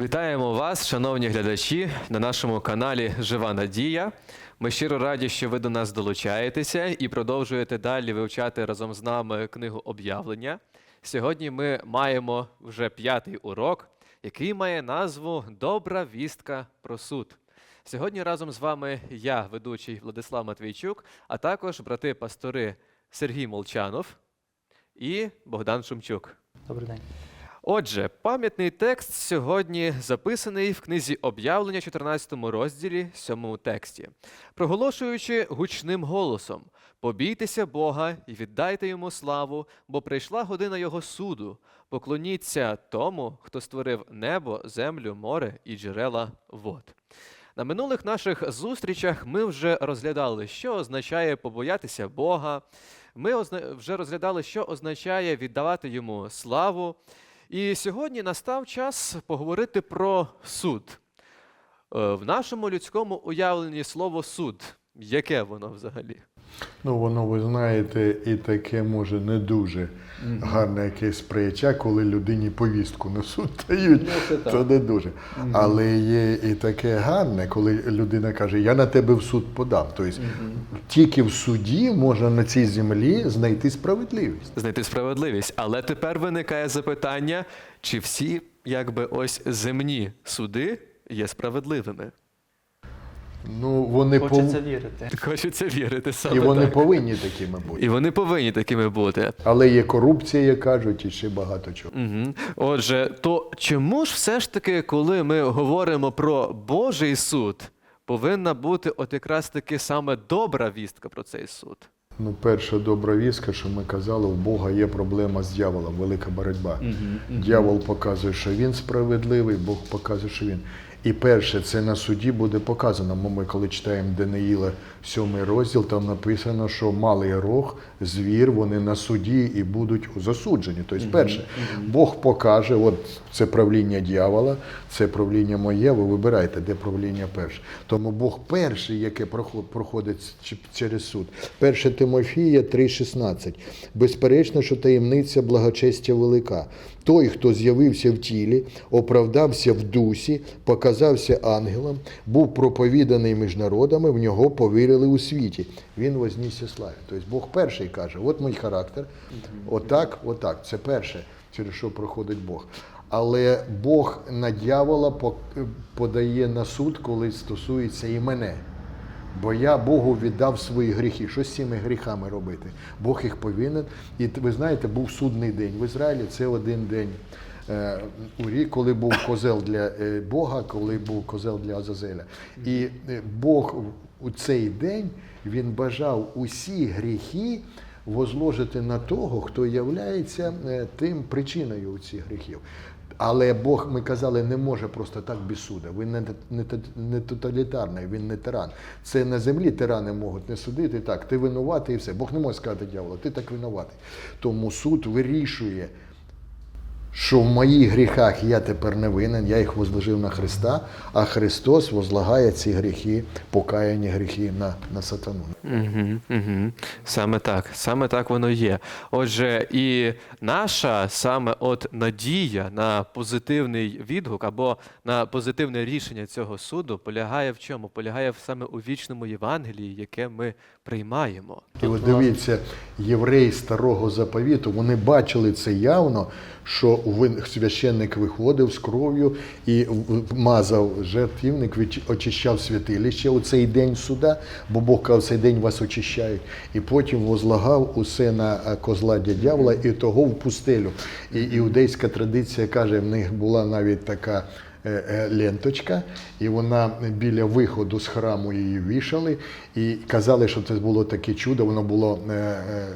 Вітаємо вас, шановні глядачі, на нашому каналі Жива Надія. Ми щиро раді, що ви до нас долучаєтеся і продовжуєте далі вивчати разом з нами книгу об'явлення. Сьогодні ми маємо вже п'ятий урок, який має назву Добра вістка про суд. Сьогодні разом з вами я, ведучий Владислав Матвійчук, а також брати-пастори Сергій Молчанов і Богдан Шумчук. Добрий день. Отже, пам'ятний текст сьогодні записаний в книзі об'явлення, 14 розділі, 7 тексті, проголошуючи гучним голосом: Побійтеся Бога і віддайте йому славу, бо прийшла година Його суду. Поклоніться тому, хто створив небо, землю, море і джерела вод. На минулих наших зустрічах ми вже розглядали, що означає побоятися Бога. Ми вже розглядали, що означає віддавати йому славу. І сьогодні настав час поговорити про суд. Е, В нашому людському уявленні слово суд. Яке воно взагалі? Ну, воно, ви знаєте, і таке може не дуже гарне якесь прияття, коли людині повістку на суд дають, то не дуже. Але є і таке гарне, коли людина каже, я на тебе в суд подам. Тобто тільки в суді можна на цій землі знайти справедливість. Знайти справедливість. Але тепер виникає запитання, чи всі якби ось земні суди є справедливими? Ну, вони пов... Вірити. Хочеться вірити саме і вони так. повинні такими бути. І вони повинні такими бути. Але є корупція, як кажуть, і ще багато чого. Угу. Отже, то чому ж все ж таки, коли ми говоримо про Божий суд, повинна бути от якраз таки саме добра вістка про цей суд? Ну, перша добра вістка, що ми казали, у Бога є проблема з дьяволом, велика боротьба. Дьявол показує, що він справедливий, Бог показує, що він. І перше, це на суді буде показано. Ми коли читаємо Даниїла, сьомий розділ, там написано, що малий рог, звір, вони на суді і будуть засуджені. Тобто, перше, Бог покаже, от це правління дьявола, це правління моє, ви вибираєте, де правління перше. Тому Бог перший, яке проходить через суд. Перше Тимофія 3,16. Безперечно, що таємниця благочестя велика. Той, хто з'явився в тілі, оправдався в дусі, показався ангелом, був проповіданий між народами, в нього повірили у світі. Він вознісся славі. Тобто Бог перший каже: от мій характер, отак, отак. Це перше, через що проходить Бог. Але Бог на дьявола подає на суд, коли стосується і мене. Бо я Богу віддав свої гріхи. Що з цими гріхами робити? Бог їх повинен. І ви знаєте, був судний день в Ізраїлі. Це один день е, у рік, коли був козел для е, Бога, коли був козел для Азазеля. І е, Бог у цей день він бажав усі гріхи возложити на того, хто являється е, тим причиною цих гріхів. Але Бог, ми казали, не може просто так без суда. Він не, не, не тоталітарний, він не тиран. Це на землі тирани можуть не судити так, ти винуватий і все. Бог не може сказати дьяволу, ти так винуватий. Тому суд вирішує, що в моїх гріхах я тепер не винен, я їх возложив на Христа, а Христос возлагає ці гріхи, покаяні гріхи на, на сатану. Угу, угу. Саме так, саме так воно є. Отже, і наша саме от надія на позитивний відгук або на позитивне рішення цього суду полягає в чому? Полягає саме у вічному Євангелії, яке ми приймаємо. І от дивіться, євреї старого заповіту, вони бачили це явно, що священник виходив з кров'ю і мазав жертвівник, очищав святилище у цей день суда, бо Бог каже, цей день вас очищають. І потім возлагав усе на е, козла дьявола і того в пустелю. І іудейська традиція каже, в них була навіть така ленточка, і вона біля виходу з храму її вішали, і казали, що це було таке чудо, воно було е, е,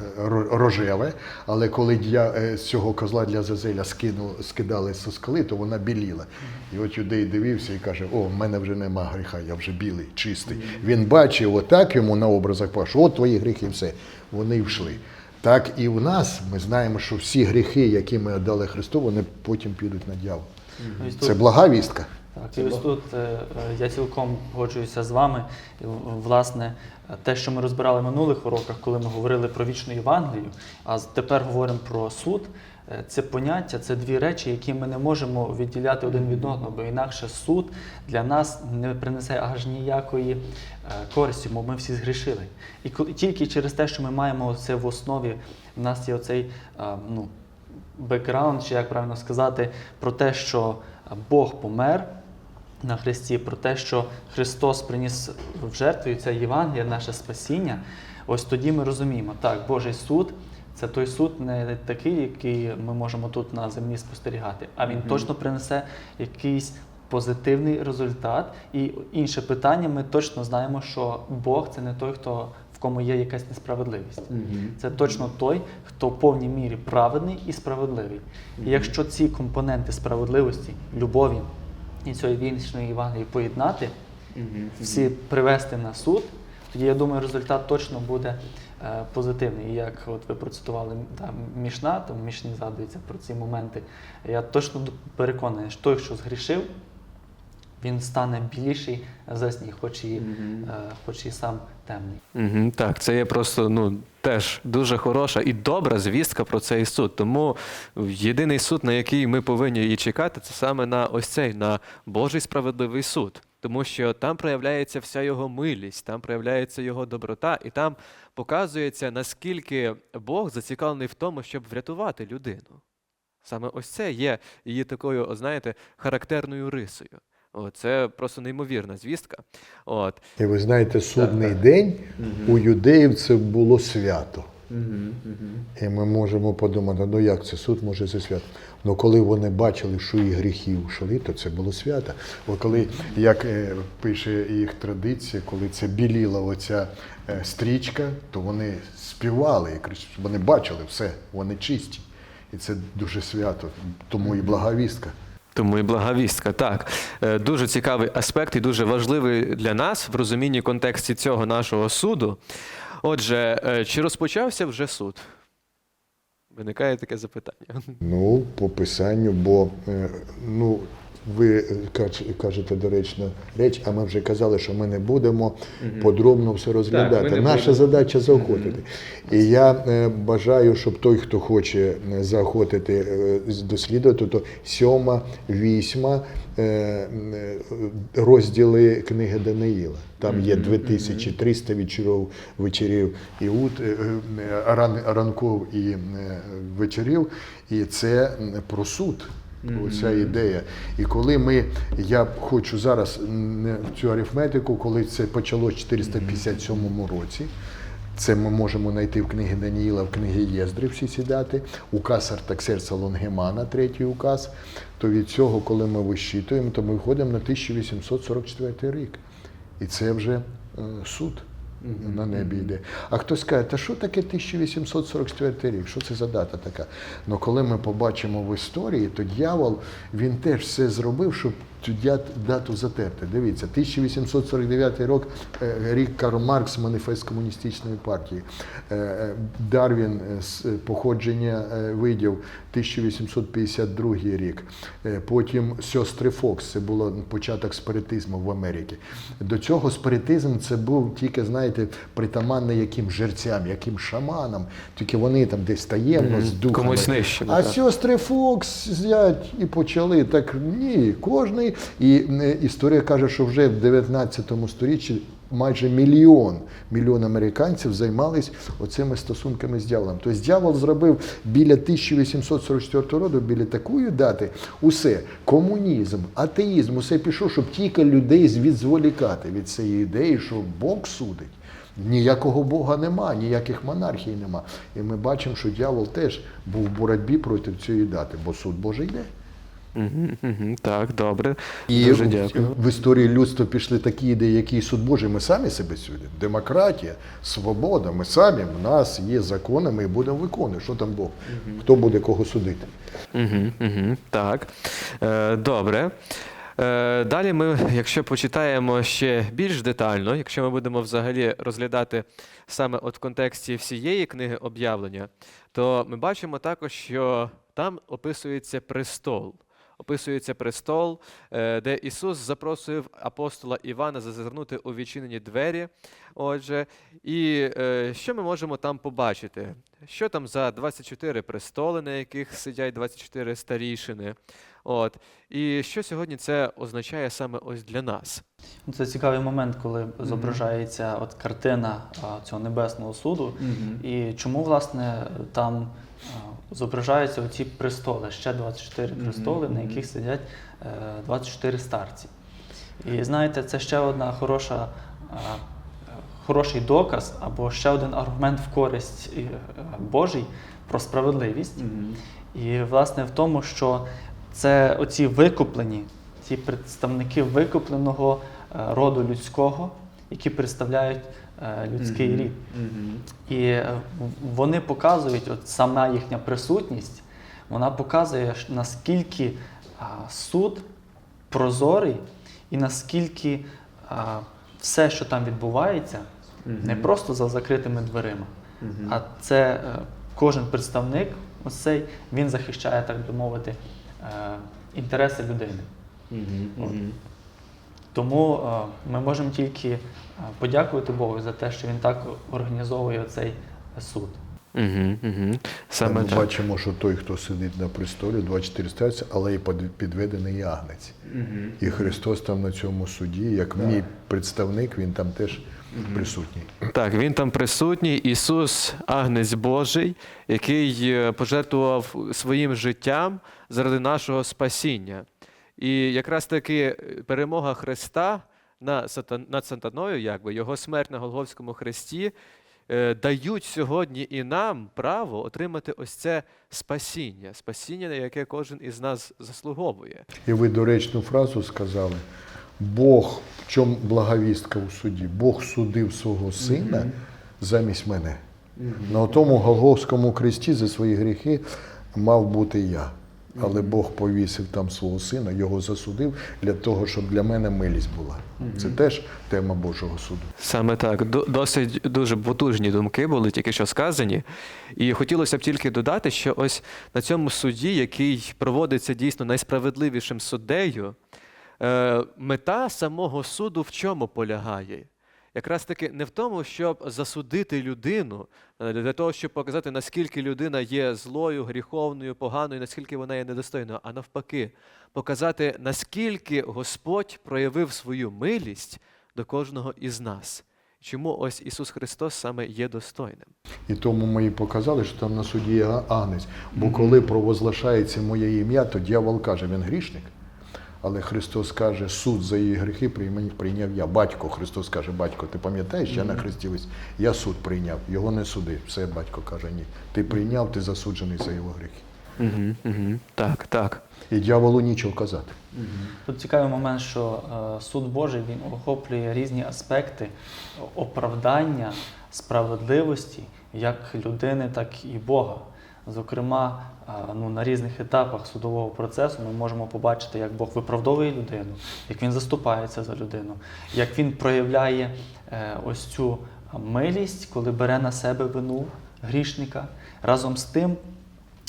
рожеве, але коли я е, з цього козла для Зазеля скину, скидали зі скали, то вона біліла. І от юдей дивився і каже: О, в мене вже нема гріха, я вже білий, чистий. Він бачив отак йому на образах, що от твої гріхи, все. Вони йшли. Так і в нас ми знаємо, що всі гріхи, які ми віддали Христу, вони потім підуть на дьявол. Ось Це тут- блага вістка. Так, і ось тут е, я цілком погоджуюся з вами. І, власне, те, що ми розбирали в минулих уроках, коли ми говорили про вічну Євангелію, а з- тепер говоримо про суд. е, це поняття, це дві речі, які ми не можемо відділяти один від одного, бо інакше суд для нас не принесе аж ніякої е, користі, бо ми всі згрішили. І коли тільки через те, що ми маємо це в основі, в нас є оцей е, ну, бекграунд, чи як правильно сказати, про те, що Бог помер на Христі, про те, що Христос приніс в жертву і це Євангеліє, наше спасіння. Ось тоді ми розуміємо, так, Божий суд це той суд не такий, який ми можемо тут на землі спостерігати, а він точно принесе якийсь позитивний результат. І інше питання, ми точно знаємо, що Бог це не той, хто кому є якась несправедливість. Це точно той, хто в повній мірі праведний і справедливий. І якщо ці компоненти справедливості, любові і цієї вічної Євангелії поєднати, всі привести на суд, тоді я думаю, результат точно буде е, позитивний. І як от ви процитували там, Мішна, там Мішні згадується про ці моменти. Я точно переконаний, що той, що згрішив, він стане біліший за сніг, хоч і, е, хоч і сам темний. Угу, так, це є просто ну, теж дуже хороша і добра звістка про цей суд. Тому єдиний суд, на який ми повинні і чекати, це саме на ось цей, на Божий справедливий суд. Тому що там проявляється вся його милість, там проявляється його доброта, і там показується, наскільки Бог зацікавлений в тому, щоб врятувати людину. Саме ось це є її такою, знаєте, характерною рисою. Це просто неймовірна звістка. От. І ви знаєте, судний день у юдеїв це було свято. І ми можемо подумати, ну як це суд може це свято? Ну коли вони бачили, що їх гріхи ушли, то це було свято. Бо коли, як е, пише їх традиція, коли це біліла оця е, стрічка, то вони співали і кричали, вони бачили все, вони чисті. І це дуже свято, тому і благовістка. Тому і благовістка. Так, Е, дуже цікавий аспект і дуже важливий для нас в розумінні контексті цього нашого суду. Отже, е, чи розпочався вже суд? Виникає таке запитання. Ну, по писанню, бо е, ну, ви е, каж- кажете доречну реч, а ми вже казали, що ми не будемо подробно все розглядати. не Наша будемо. задача заохотити. І я е, бажаю, щоб той, хто хоче е, заохотити дослідувати, то сьома, вісьма розділи книги Даниїла. Там є 2300 вечорів, вечорів і ут, ран, ранков і вечорів. І це про суд. Оця ідея. І коли ми, я хочу зараз цю арифметику, коли це почалось в 457 році, це ми можемо знайти в книгі Даніїла, в книгі Єздри всі ці дати, указ Артаксерца Лонгемана, третій указ, то від цього, коли ми вищитуємо, то ми виходимо на 1844 рік. І це вже е, суд на небі йде. А хтось каже, та що таке 1844 рік? Що це за дата така? Ну коли ми побачимо в історії, то дьявол він теж все зробив, щоб цю дату затерти. Дивіться, 1849 рік, е, рік Карл Маркс, маніфест комуністичної партії. Е, е, Дарвін походження видів 1852 рік. Потім сестри Фокс, це було початок спиритизму в Америці. До цього спиритизм це був тільки, знаєте, притаманний яким жерцям, яким шаманам, тільки вони там десь таємно з духами. Комусь нижче, А сестри Фокс взять і почали так. Ні, кожний. І історія каже, що вже в 19 сторіччі майже мільйон мільйон американців займались оцими стосунками з дьяволом. Тобто дьявол зробив біля 1844 року, біля такої дати, усе комунізм, атеїзм, усе пішов, щоб тільки людей відзволікати від цієї ідеї, що Бог судить. Ніякого Бога нема, ніяких монархій нема. І ми бачимо, що дьявол теж був в боротьбі проти цієї дати, бо суд Божий йде. Угу, угу, так, добре. І Дуже в- дякую. в історії людства пішли такі ідеї, який суд Божий. Ми самі себе судимо. Демократія, свобода. Ми самі, в нас є закони, ми будемо виконувати. Що там Бог? Хто буде кого судити? Угу, угу, так. Е, добре. Е, далі ми, якщо почитаємо ще більш детально, якщо ми будемо взагалі розглядати саме от в контексті всієї книги об'явлення, то ми бачимо також, що там описується престол. Описується престол, е, де Ісус запросив апостола Івана зазирнути у відчинені двері. Отже, і е, що ми можемо там побачити? що там за 24 престоли, на яких сидять 24 старішини. От. І що сьогодні це означає саме ось для нас? Ну, Це цікавий момент, коли зображається от картина а, цього небесного суду. І чому, власне, там зображаються оці престоли, ще 24 престоли, на яких сидять е, 24 старці. І знаєте, це ще одна хороша, хороший доказ або ще один аргумент в користь е, Божій про справедливість. І власне в тому, що це оці викуплені, ці представники викупленого е, роду людського, які представляють е, людський рід. І е, вони показують, от сама їхня присутність, вона показує, наскільки суд прозорий і наскільки все, що там відбувається, не просто за закритими дверима, а це е, кожен представник, ось цей, він захищає, так би мовити, інтереси людини. Тому е, ми можемо тільки е, подякувати Богу за те, що він так організовує цей суд. Угу, угу. Саме Ми так. бачимо, що той, хто сидить на престолі, 24 старця, але і підведений агнець. І Христос там на цьому суді, як мій представник, він там теж присутній. Так, він там присутній. Ісус, агнець Божий, який е, пожертвував своїм життям заради нашого спасіння. І якраз таки е, перемога Христа над сатаною, якби його смерть на Голгофському хресті, е, дають сьогодні і нам право отримати ось це спасіння, спасіння, на яке кожен із нас заслуговує. І ви доречну фразу сказали: Бог, в чому благовістка у суді? Бог судив свого сина замість мене. На тому Голговському кресті за свої гріхи мав бути я. Але Бог повісив там свого сина, його засудив для того, щоб для мене милість була. Це теж тема Божого суду. Саме так. Досить дуже потужні думки були тільки що сказані. І хотілося б тільки додати, що ось на цьому суді, який проводиться дійсно найсправедливішим суддею, е, мета самого суду в чому полягає? Якраз таки не в тому, щоб засудити людину, е, для того, щоб показати, наскільки людина є злою, гріховною, поганою, наскільки вона є недостойною, а навпаки, показати, наскільки Господь проявив свою милість до кожного із нас. Чому ось Ісус Христос саме є достойним? І тому ми і показали, що там на суді є агнець. Бо коли провозглашається моє ім'я, то дьявол каже, він грішник. Але Христос каже, суд за її гріхи прийняв я. Батько, Христос каже, батько, ти пам'ятаєш, я на хресті вис- Я суд прийняв, його не суди. Все, батько каже, ні. Ти прийняв, ти засуджений за його гріхи. Угу, угу. Так, так. І дьяволу нічого казати. Тут цікавий момент, що е, суд Божий він охоплює різні аспекти оправдання, справедливості як людини, так і Бога. Зокрема, ну, на різних етапах судового процесу ми можемо побачити, як Бог виправдовує людину, як він заступається за людину, як він проявляє е, ось цю милість, коли бере на себе вину грішника. Разом з тим,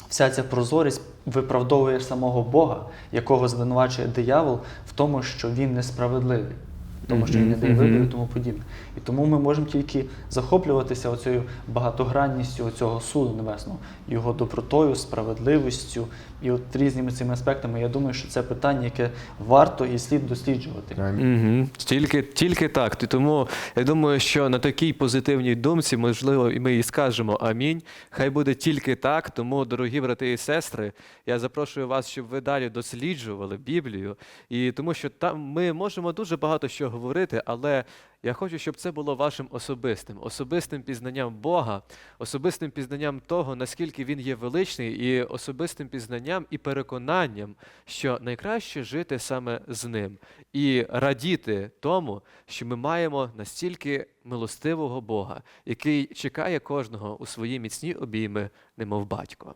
вся ця прозорість виправдовує самого Бога, якого звинувачує диявол в тому, що він несправедливий, в тому, що він не дає вибору і тому подібне. І тому ми можемо тільки захоплюватися оцією багатогранністю цього суду небесного, його добротою, справедливістю і от різними цими аспектами. Я думаю, що це питання, яке варто і слід досліджувати. Угу. Тільки, тільки так. І Тому я думаю, що на такій позитивній думці, можливо, і ми і скажемо амінь. Хай буде тільки так. Тому, дорогі брати і сестри, я запрошую вас, щоб ви далі досліджували Біблію. І тому що там ми можемо дуже багато що говорити, але я хочу, щоб це було вашим особистим, особистим пізнанням Бога, особистим пізнанням того, наскільки він є величний, і особистим пізнанням і переконанням, що найкраще жити саме з ним і радіти тому, що ми маємо настільки милостивого Бога, який чекає кожного у свої міцні обійми, немов батько.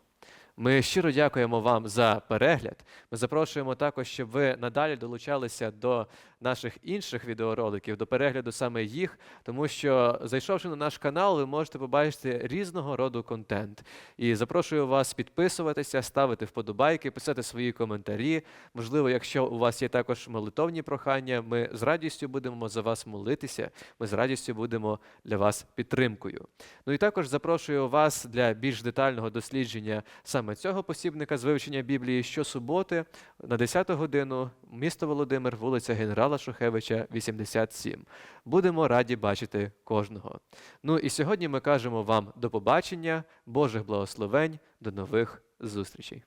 Ми щиро дякуємо вам за перегляд. Ми запрошуємо також, щоб ви надалі долучалися до наших інших відеороликів, до перегляду саме їх, тому що зайшовши на наш канал, ви можете побачити різного роду контент. І запрошую вас підписуватися, ставити вподобайки, писати свої коментарі. Можливо, якщо у вас є також молитовні прохання, ми з радістю будемо за вас молитися. Ми з радістю будемо для вас підтримкою. Ну і також запрошую вас для більш детального дослідження саме цього посібника з вивчення Біблії щосуботи на 10 годину, місто Володимир, вулиця Генерала Шухевича, 87. Будемо раді бачити кожного. Ну і сьогодні ми кажемо вам до побачення, Божих благословень, до нових зустрічей.